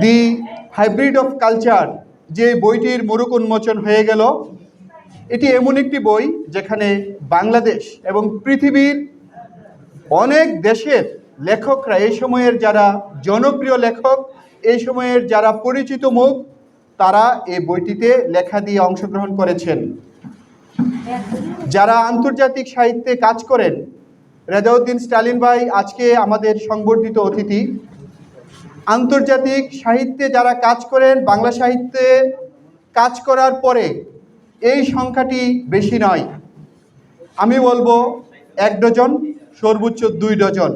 The hybrid of culture যে বইটির মোড়ক উন্মোচন হয়ে গেল, এটি এমন একটি বই যেখানে বাংলাদেশ এবং পৃথিবীর অনেক দেশের লেখকরা এই সময়ের যারা জনপ্রিয় লেখক, এই সময়ের যারা পরিচিত মুখ, তারা এই বইটিতে লেখা দিয়ে অংশগ্রহণ করেছেন। যারা আন্তর্জাতিক সাহিত্যে কাজ করেন রেজাউদ্দিন স্টালিন ভাই আজকে আমাদের সংবর্ধিত অতিথি। আন্তর্জাতিক সাহিত্যে যারা কাজ করেন, বাংলা সাহিত্যে কাজ করার পরে এই সংখ্যাটি বেশি নয়। আমি বলব এক ডজন, সর্বোচ্চ দুই ডজন,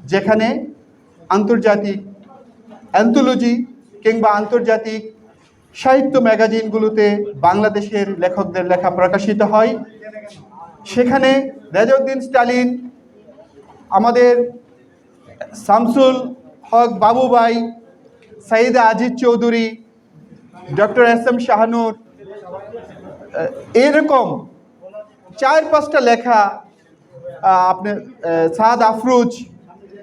যেখানে আন্তর্জাতিক অ্যান্থোলজি কিংবা আন্তর্জাতিক সাহিত্য ম্যাগাজিনগুলোতে বাংলাদেশের লেখকদের লেখা প্রকাশিত হয়। সেখানে রেজাউদ্দিন স্টালিন, আমাদের Shamsul Haque বাবুবাই Saida Aziz Chowdhury doctor S M Shahanur এরকম চার পাঁচটা লেখা আহ, আপনি সাদ আফরুজ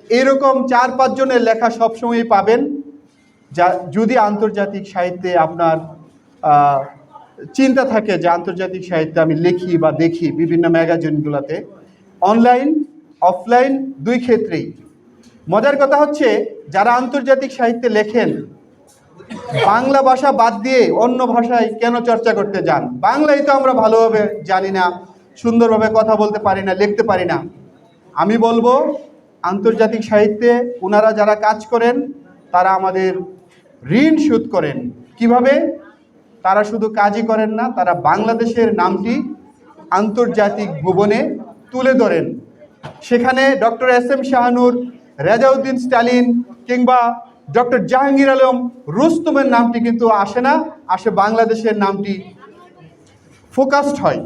এরকম চার পাঁচজনের লেখা সবসময়ই পাবেন যা যদি আন্তর্জাতিক সাহিত্যে আপনার চিন্তা থাকে যে আন্তর্জাতিক সাহিত্যে আমি লিখি বা দেখি বিভিন্ন ম্যাগাজিনগুলোতে অনলাইন অফলাইন দুই ক্ষেত্রেই। মজার কথা হচ্ছে, যারা আন্তর্জাতিক সাহিত্যে লেখেন, বাংলা ভাষা বাদ দিয়ে অন্য ভাষায় কেন চর্চা করতে যান? বাংলায় তো আমরা ভালোভাবে জানি না, সুন্দরভাবে কথা বলতে পারি না, লিখতে পারি না। আমি বলব, আন্তর্জাতিক সাহিত্যে ওনারা যারা কাজ করেন, তারা আমাদের ঋণ শোধ করেন। কীভাবে? তারা শুধু কাজই করেন না, তারা বাংলাদেশের নামটি আন্তর্জাতিক ভুবনে তুলে ধরেন। সেখানে doctor S M Shahanur Rezauddin Stalin কিংবা ডক্টর জাহাঙ্গীর আলম, রুস্তমের নামটি কিন্তু আসে না, আসে বাংলাদেশের নামটি ফোকাসড হয়।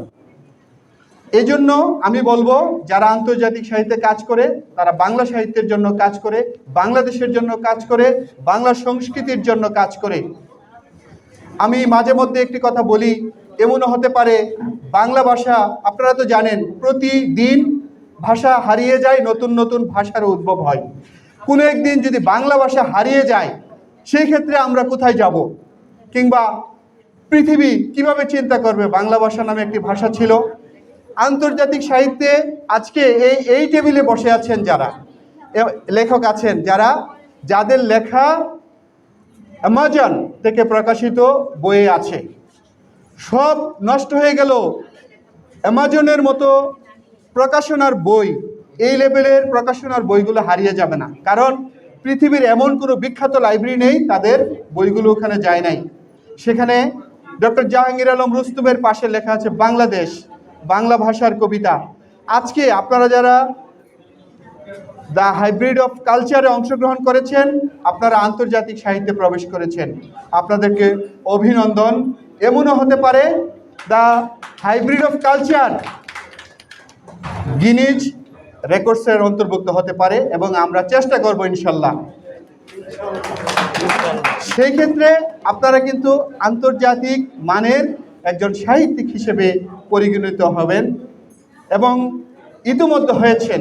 এই জন্য আমি বলব, যারা আন্তর্জাতিক সাহিত্যে কাজ করে, তারা বাংলা সাহিত্যের জন্য কাজ করে, বাংলাদেশের জন্য কাজ করে, বাংলা সংস্কৃতির জন্য কাজ করে। আমি মাঝে মধ্যে একটি কথা বলি, এমনও হতে পারে, বাংলা ভাষা, আপনারা তো জানেন, প্রতিদিন ভাষা হারিয়ে যায়, নতুন নতুন ভাষার উদ্ভব হয়। কোনো একদিন যদি বাংলা ভাষা হারিয়ে যায় সেই ক্ষেত্রে আমরা কোথায় যাব? কিংবা পৃথিবী কীভাবে চিন্তা করবে? বাংলা ভাষা নামে একটি ভাষা ছিল। আন্তর্জাতিক সাহিত্যে আজকে এই এই টেবিলে বসে আছেন যারা। লেখক আছেন যারা, যাদের লেখা অ্যামাজন থেকে প্রকাশিত বইয়ে আছে। সব নষ্ট হয়ে গেল। অ্যামাজনের মতো প্রকাশনার বই, এই লেভেলের প্রকাশনার বইগুলো হারিয়ে যাবে না। কারণ পৃথিবীর এমন কোনো বিখ্যাত লাইব্রেরি নেই, তাদের বইগুলো ওখানে যায় নাই। সেখানে ডক্টর জাহাঙ্গীর আলম রুস্তুমের পাশে লেখা আছে, বাংলাদেশ, বাংলা ভাষার কবিতা। আজকে আপনারা যারা দ্য হাইব্রিড অফ কালচারে অংশগ্রহণ করেছেন, আপনারা আন্তর্জাতিক সাহিত্যে প্রবেশ করেছেন। আপনাদেরকে অভিনন্দন। এমনও হতে পারে the hybrid of culture Guinness রেকর্ডসের অন্তর্ভুক্ত হতে পারে এবং আমরা চেষ্টা করব ইনশাল্লাহ। সেই ক্ষেত্রে আপনারা কিন্তু আন্তর্জাতিক মানের একজন সাহিত্যিক হিসেবে পরিগণিত হবেন এবং ইতিমধ্যে হয়েছেন।